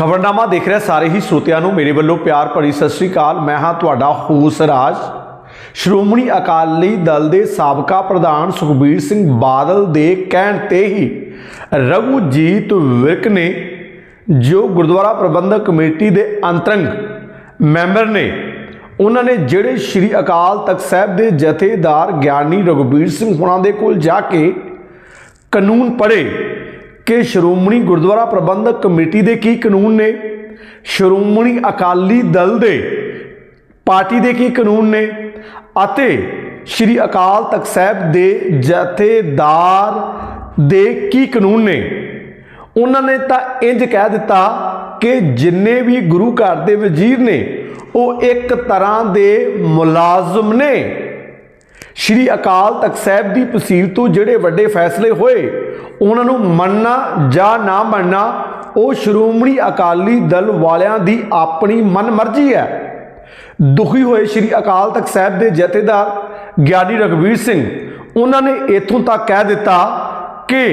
ਖਬਰਨਾਮਾ ਦੇਖ ਰਿਹਾ, ਸਾਰੇ ਹੀ ਸਰੋਤਿਆਂ ਨੂੰ ਮੇਰੇ ਵੱਲੋਂ ਪਿਆਰ ਭਰੀ ਸਤਿ ਸ੍ਰੀ ਅਕਾਲ। ਮੈਂ ਹਾਂ ਤੁਹਾਡਾ ਹੋਸ ਰਾਜ। ਸ਼੍ਰੋਮਣੀ ਅਕਾਲੀ ਦਲ ਦੇ ਸਾਬਕਾ ਪ੍ਰਧਾਨ ਸੁਖਬੀਰ ਸਿੰਘ ਬਾਦਲ ਦੇ ਕਹਿਣ ਤੇ ਹੀ ਰਘੂਜੀਤ ਵਿਰਕ ਨੇ, ਜੋ ਗੁਰਦੁਆਰਾ ਪ੍ਰਬੰਧਕ ਕਮੇਟੀ ਦੇ ਅੰਤਰੰਗ ਮੈਂਬਰ ਨੇ, ਉਹਨਾਂ ਨੇ ਜਿਹੜੇ ਸ਼੍ਰੀ ਅਕਾਲ ਤਖਤ ਸਾਹਿਬ ਦੇ ਜਥੇਦਾਰ ਗਿਆਨੀ ਰਘੁਬੀਰ ਸਿੰਘ ਹੁਣਾਂ ਦੇ ਕੋਲ ਜਾ ਕੇ ਕਾਨੂੰਨ ਪੜ੍ਹੇ ਕਿ ਸ਼੍ਰੋਮਣੀ ਗੁਰਦੁਆਰਾ ਪ੍ਰਬੰਧਕ ਕਮੇਟੀ ਦੇ ਕੀ ਕਾਨੂੰਨ ਨੇ? ਸ਼੍ਰੋਮਣੀ ਅਕਾਲੀ ਦਲ ਦੇ ਪਾਰਟੀ ਦੇ ਕੀ ਕਾਨੂੰਨ ਨੇ? ਅਤੇ ਸ਼੍ਰੀ ਅਕਾਲ ਤਖਤ ਸਾਹਿਬ ਦੇ ਜਥੇਦਾਰ ਦੇ ਕੀ ਕਾਨੂੰਨ ਨੇ? ਉਹਨਾਂ ਨੇ ਤਾਂ ਇੰਜ ਕਹਿ ਦਿੱਤਾ ਕਿ ਜਿੰਨੇ ਵੀ ਗੁਰੂ ਘਰ ਦੇ ਵਜ਼ੀਰ ਨੇ, ਉਹ ਇੱਕ ਤਰ੍ਹਾਂ ਦੇ ਮੁਲਾਜ਼ਮ ਨੇ। ਸ਼੍ਰੀ ਅਕਾਲ ਤਖਤ ਸਾਹਿਬ ਦੀ ਤਸੀਲ ਤੋਂ ਜਿਹੜੇ ਵੱਡੇ ਫੈਸਲੇ ਹੋਏ, ਉਹਨਾਂ ਨੂੰ ਮੰਨਣਾ ਜਾਂ ਨਾ ਮੰਨਣਾ, ਉਹ ਸ਼੍ਰੋਮਣੀ ਅਕਾਲੀ ਦਲ ਵਾਲਿਆਂ ਦੀ ਆਪਣੀ ਮਨਮਰਜ਼ੀ ਹੈ। ਦੁਖੀ ਹੋਏ ਸ਼੍ਰੀ ਅਕਾਲ ਤਖਤ ਸਾਹਿਬ ਦੇ ਜਥੇਦਾਰ ਗਿਆਨੀ ਰਗਵੀਰ ਸਿੰਘ, ਉਹਨਾਂ ਨੇ ਇਥੋਂ ਤੱਕ ਕਹਿ ਦਿੱਤਾ ਕਿ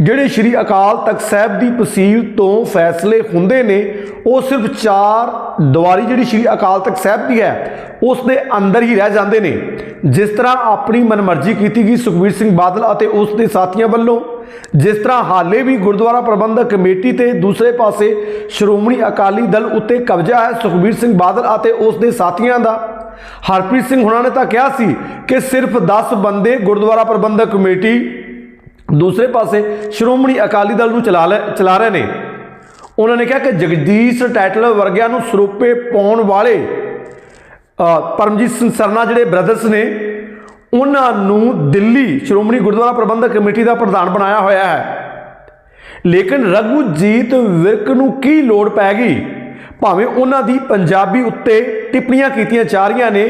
ਜਿਹੜੇ ਸ਼੍ਰੀ ਅਕਾਲ ਤਖਤ ਸਾਹਿਬ ਦੀ ਤਸੀਲ ਤੋਂ ਫੈਸਲੇ ਹੁੰਦੇ ਨੇ, ਉਹ ਸਿਰਫ ਚਾਰ ਦੁਆਰੀ ਜਿਹੜੀ ਸ਼੍ਰੀ ਅਕਾਲ ਤਖਤ ਸਾਹਿਬ ਦੀ ਹੈ, ਉਸ ਦੇ ਅੰਦਰ ਹੀ ਰਹਿ ਜਾਂਦੇ ਨੇ। ਜਿਸ ਤਰ੍ਹਾਂ ਆਪਣੀ ਮਨਮਰਜ਼ੀ ਕੀਤੀ ਗਈ ਸੁਖਬੀਰ ਸਿੰਘ ਬਾਦਲ ਅਤੇ ਉਸ ਦੇ ਸਾਥੀਆਂ ਵੱਲੋਂ, ਜਿਸ ਤਰ੍ਹਾਂ ਹਾਲੇ ਵੀ ਗੁਰਦੁਆਰਾ ਪ੍ਰਬੰਧਕ ਕਮੇਟੀ ਤੇ ਦੂਸਰੇ ਪਾਸੇ ਸ਼੍ਰੋਮਣੀ ਅਕਾਲੀ ਦਲ ਉੱਤੇ ਕਬਜ਼ਾ ਹੈ ਸੁਖਬੀਰ ਸਿੰਘ ਬਾਦਲ ਅਤੇ ਉਸ ਦੇ ਸਾਥੀਆਂ ਦਾ। ਹਰਪ੍ਰੀਤ ਸਿੰਘ ਹੁਣਾਂ ਨੇ ਤਾਂ ਕਿਹਾ ਸੀ ਕਿ ਸਿਰਫ 10 ਬੰਦੇ ਗੁਰਦੁਆਰਾ ਪ੍ਰਬੰਧਕ ਕਮੇਟੀ ਦੂਸਰੇ ਪਾਸੇ ਸ਼੍ਰੋਮਣੀ ਅਕਾਲੀ ਦਲ ਨੂੰ ਚਲਾ ਲੈ ਚਲਾ ਰਹੇ ਨੇ। ਉਹਨਾਂ ਨੇ ਕਿਹਾ ਕਿ ਜਗਦੀਸ਼ ਟਾਈਟਲ ਵਰਗਿਆਂ ਨੂੰ ਸਰੂਪੇ ਪਾਉਣ ਵਾਲੇ ਪਰਮਜੀਤ ਸਿੰਘ ਸਰਨਾ ਜਿਹੜੇ ਬ੍ਰਦਰਸ ਨੇ, ਉਹਨਾਂ ਨੂੰ ਦਿੱਲੀ ਸ਼੍ਰੋਮਣੀ ਗੁਰਦੁਆਰਾ ਪ੍ਰਬੰਧਕ ਕਮੇਟੀ ਦਾ ਪ੍ਰਧਾਨ ਬਣਾਇਆ ਹੋਇਆ ਹੈ। ਲੇਕਿਨ ਰਘੂਜੀਤ ਵਿਰਕ ਨੂੰ ਕੀ ਲੋੜ ਪੈ ਗਈ? ਭਾਵੇਂ ਉਹਨਾਂ ਦੀ ਪੰਜਾਬੀ ਉੱਤੇ ਟਿੱਪਣੀਆਂ ਕੀਤੀਆਂ ਜਾ ਰਹੀਆਂ ਨੇ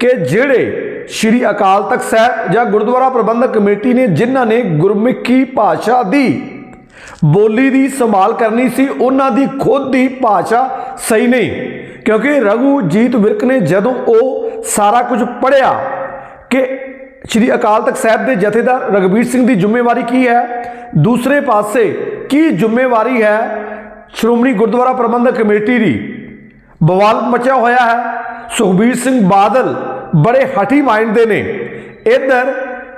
ਕਿ ਜਿਹੜੇ ਸ਼੍ਰੀ ਅਕਾਲ ਤਖਤ ਸਾਹਿਬ ਜਾਂ ਗੁਰਦੁਆਰਾ ਪ੍ਰਬੰਧਕ ਕਮੇਟੀ ਨੇ ਜਿਨ੍ਹਾਂ ਨੇ ਗੁਰਮੁਖੀ ਭਾਸ਼ਾ ਦੀ ਬੋਲੀ ਦੀ ਸੰਭਾਲ ਕਰਨੀ ਸੀ, ਉਹਨਾਂ ਦੀ ਖੁਦ ਦੀ ਭਾਸ਼ਾ ਸਹੀ ਨਹੀਂ। ਕਿਉਂਕਿ ਰਘੂਜੀਤ ਵਿਰਕ ਨੇ ਜਦੋਂ ਉਹ ਸਾਰਾ ਕੁਝ ਪੜਿਆ ਕਿ ਸ਼੍ਰੀ ਅਕਾਲ ਤਖਤ ਸਾਹਿਬ ਦੇ ਜਥੇਦਾਰ ਰਗਵੀਰ ਸਿੰਘ ਦੀ ਜ਼ਿੰਮੇਵਾਰੀ ਕੀ ਹੈ, ਦੂਸਰੇ ਪਾਸੇ ਕੀ ਜ਼ਿੰਮੇਵਾਰੀ ਹੈ, ਸ਼੍ਰੋਮਣੀ ਗੁਰਦੁਆਰਾ ਪ੍ਰਬੰਧਕ ਕਮੇਟੀ ਦੀ ਬਵਾਲ ਮਚਿਆ ਹੋਇਆ ਹੈ। ਸੁਖਬੀਰ ਸਿੰਘ ਬਾਦਲ ਬੜੇ ਹਠੀ ਮਾਈਂਡ ਦੇ ਨੇ। ਇੱਧਰ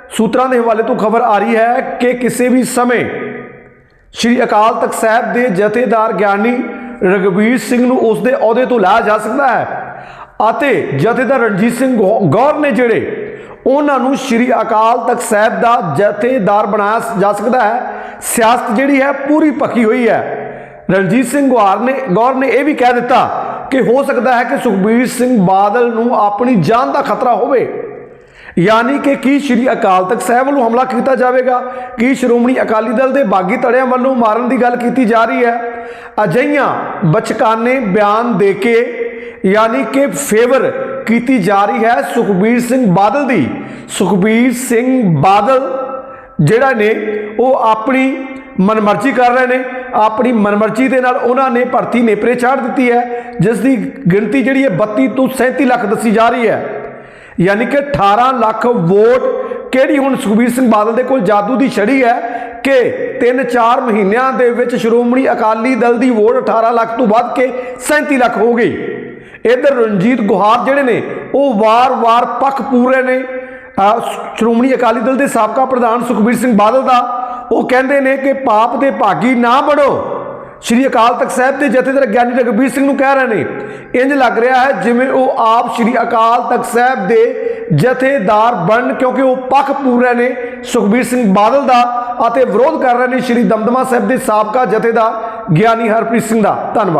ਸੂਤਰਾਂ ਦੇ ਹਵਾਲੇ ਤੋਂ ਖਬਰ ਆ ਰਹੀ ਹੈ ਕਿ ਕਿਸੇ ਵੀ ਸਮੇਂ ਸ਼੍ਰੀ ਅਕਾਲ ਤਖਤ ਸਾਹਿਬ ਦੇ ਜਥੇਦਾਰ ਗਿਆਨੀ ਰਗਵੀਰ ਸਿੰਘ ਨੂੰ ਉਸ ਦੇ ਅਹੁਦੇ ਤੋਂ ਲਾਇਆ ਜਾ ਸਕਦਾ ਹੈ ਅਤੇ ਜਥੇਦਾਰ ਰਣਜੀਤ ਸਿੰਘ ਗੌ- ਗੌਰ ਨੇ ਜਿਹੜੇ ਉਹਨਾਂ ਨੂੰ ਸ਼੍ਰੀ ਅਕਾਲ ਤਖਤ ਸਾਹਿਬ ਦਾ ਜਥੇਦਾਰ ਬਣਾਇਆ ਜਾ ਸਕਦਾ ਹੈ। ਸਿਆਸਤ ਜਿਹੜੀ ਹੈ ਪੂਰੀ ਪੱਕੀ ਹੋਈ ਹੈ। ਰਣਜੀਤ ਸਿੰਘ ਗੌਰ ਨੇ ਗੌਰ ਨੇ ਇਹ ਵੀ ਕਹਿ ਦਿੱਤਾ ਕਿ ਹੋ ਸਕਦਾ ਹੈ ਕਿ ਸੁਖਬੀਰ ਸਿੰਘ ਬਾਦਲ ਨੂੰ ਆਪਣੀ ਜਾਨ ਦਾ ਖਤਰਾ ਹੋਵੇ। ਯਾਨੀ ਕਿ ਕੀ ਸ਼੍ਰੀ ਅਕਾਲ ਤਖਤ ਸਾਹਿਬ ਵੱਲੋਂ ਹਮਲਾ ਕੀਤਾ ਜਾਵੇਗਾ? ਕੀ ਸ਼੍ਰੋਮਣੀ ਅਕਾਲੀ ਦਲ ਦੇ ਬਾਗੀ ਧੜਿਆਂ ਵੱਲੋਂ ਮਾਰਨ ਦੀ ਗੱਲ ਕੀਤੀ ਜਾ ਰਹੀ ਹੈ? ਅਜਈਆਂ ਬਚਕਾਨੇ ਬਿਆਨ ਦੇ ਕੇ, ਯਾਨੀ ਕਿ ਫੇਵਰ ਕੀਤੀ ਜਾ ਰਹੀ ਹੈ ਸੁਖਬੀਰ ਸਿੰਘ ਬਾਦਲ ਦੀ। ਸੁਖਬੀਰ ਸਿੰਘ ਬਾਦਲ ਜਿਹੜਾ ਨੇ, ਉਹ ਆਪਣੀ ਮਨਮਰਜ਼ੀ ਕਰ ਰਹੇ ਨੇ। ਆਪਣੀ ਮਨਮਰਜ਼ੀ ਦੇ ਨਾਲ ਉਹਨਾਂ ਨੇ ਭਰਤੀ ਨੇਪਰੇ ਛਾੜ ਦਿੱਤੀ ਹੈ ਜਿਸ ਦੀ ਗਿਣਤੀ ਜਿਹੜੀ ਹੈ 32 ਤੋਂ 37 ਲੱਖ ਦੱਸੀ ਜਾ ਰਹੀ ਹੈ। ਯਾਨੀ ਕਿ 18 ਲੱਖ ਵੋਟ ਕਿਹੜੀ ਹੁਣ ਸੁਖਬੀਰ ਸਿੰਘ ਬਾਦਲ ਦੇ ਕੋਲ ਜਾਦੂ ਦੀ ਛੜੀ ਹੈ ਕਿ 3-4 ਮਹੀਨਿਆਂ ਦੇ ਵਿੱਚ ਸ਼੍ਰੋਮਣੀ ਅਕਾਲੀ ਦਲ ਦੀ ਵੋਟ 18 ਲੱਖ ਤੋਂ ਵੱਧ ਕੇ 37 ਲੱਖ ਹੋ ਗਈ। ਇਧਰ ਰਣਜੀਤ ਗੁਹਾਰ ਜਿਹੜੇ ਨੇ, ਉਹ ਵਾਰ-ਵਾਰ ਪੱਖ ਪੂਰੇ ਨੇ। ਸ਼੍ਰੋਮਣੀ ਅਕਾਲੀ ਦਲ ਦੇ ਸਾਬਕਾ ਪ੍ਰਧਾਨ ਸੁਖਬੀਰ ਸਿੰਘ ਬਾਦਲ ਦਾ ਉਹ ਕਹਿੰਦੇ ਨੇ ਕਿ ਪਾਪ ਦੇ ਭਾਗੀ ਨਾ ਬਣੋ। ਸ਼੍ਰੀ ਅਕਾਲ ਤਖਤ ਸਾਹਿਬ ਦੇ ਜਥੇਦਾਰ ਗਿਆਨੀ ਰਘਬੀਰ ਸਿੰਘ ਨੂੰ ਕਹਿ ਰਹੇ ਨੇ, ਇੰਜ ਲੱਗ ਰਿਹਾ ਹੈ ਜਿਵੇਂ ਉਹ ਆਪ ਸ਼੍ਰੀ ਅਕਾਲ ਤਖਤ ਸਾਹਿਬ ਦੇ ਜਥੇਦਾਰ ਬਣ ਕਿਉਂਕਿ ਉਹ ਪੱਖ ਪੂਰ ਰਹੇ ਨੇ। ਸੁਖਬੀਰ ਸਿੰਘ ਬਾਦਲ ਦਾ ਅਤੇ ਵਿਰੋਧ ਕਰ ਰਹੇ ਨੇ ਸ਼੍ਰੀ ਦਮਦਮਾ ਸਾਹਿਬ ਦੇ ਸਾਬਕਾ ਜਥੇਦਾਰ ਗਿਆਨੀ ਹਰਪ੍ਰੀਤ ਸਿੰਘ ਦਾ। ਧੰਨਵਾਦ।